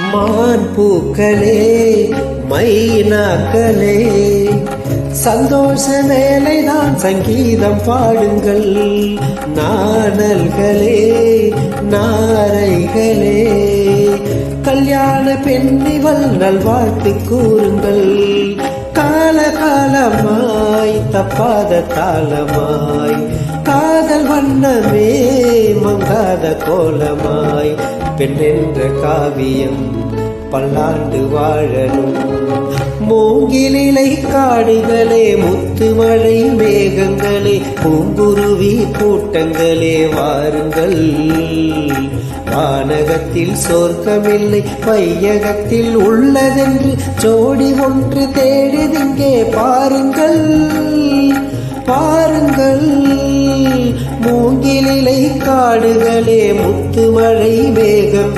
மான் பூக்களே மைனாக்களே சந்தோஷ மேலைதான் சங்கீதம் பாடுங்கள். நாணல்களே நாரைகளே கல்யாண பெண்ணிவள் நல்வாழ்த்து கூறுங்கள். கால காலமாய் தப்பாத தாளமாய் காதல் வண்ணமே மங்காத கோலமாய் பெண்ணென்ற காவியம் பல்லாண்டு வாழணும். மூங்கிலிலை காடுகளே முத்துமழை மேகங்களே பூங்குருவி கூட்டங்களே வாருங்கள். வானகத்தில் சொர்க்கமில்லை பையகத்தில் உள்ளதென்று ஜோடி ஒன்று தேடிதிங்கே பாருங்கள். மூங்கிலிலை காடுகளே முத்துமழை மேகம்